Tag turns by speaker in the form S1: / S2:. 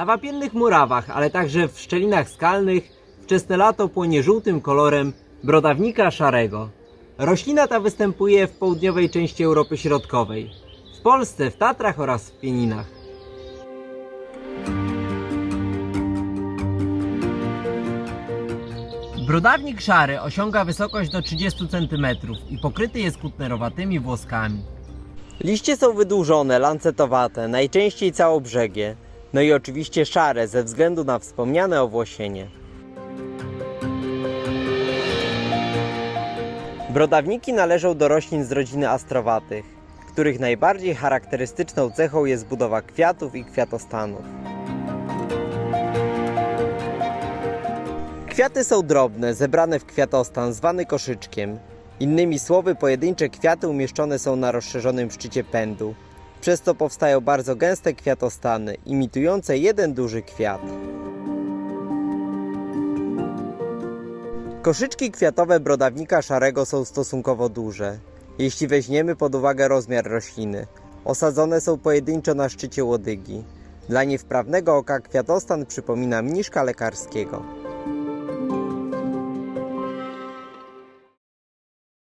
S1: Na wapiennych murawach, ale także w szczelinach skalnych wczesne lato płonie żółtym kolorem brodawnika szarego. Roślina ta występuje w południowej części Europy Środkowej, w Polsce, w Tatrach oraz w Pieninach. Brodawnik szary osiąga wysokość do 30 cm i pokryty jest kutnerowatymi włoskami. Liście są wydłużone, lancetowate, najczęściej całobrzegi. No i oczywiście szare ze względu na wspomniane owłosienie. Brodawniki należą do roślin z rodziny astrowatych, których najbardziej charakterystyczną cechą jest budowa kwiatów i kwiatostanów. Kwiaty są drobne, zebrane w kwiatostan zwany koszyczkiem. Innymi słowy, pojedyncze kwiaty umieszczone są na rozszerzonym szczycie pędu. Przez to powstają bardzo gęste kwiatostany, imitujące jeden duży kwiat. Koszyczki kwiatowe brodawnika szarego są stosunkowo duże, jeśli weźmiemy pod uwagę rozmiar rośliny. Osadzone są pojedynczo na szczycie łodygi. Dla niewprawnego oka kwiatostan przypomina mniszka lekarskiego.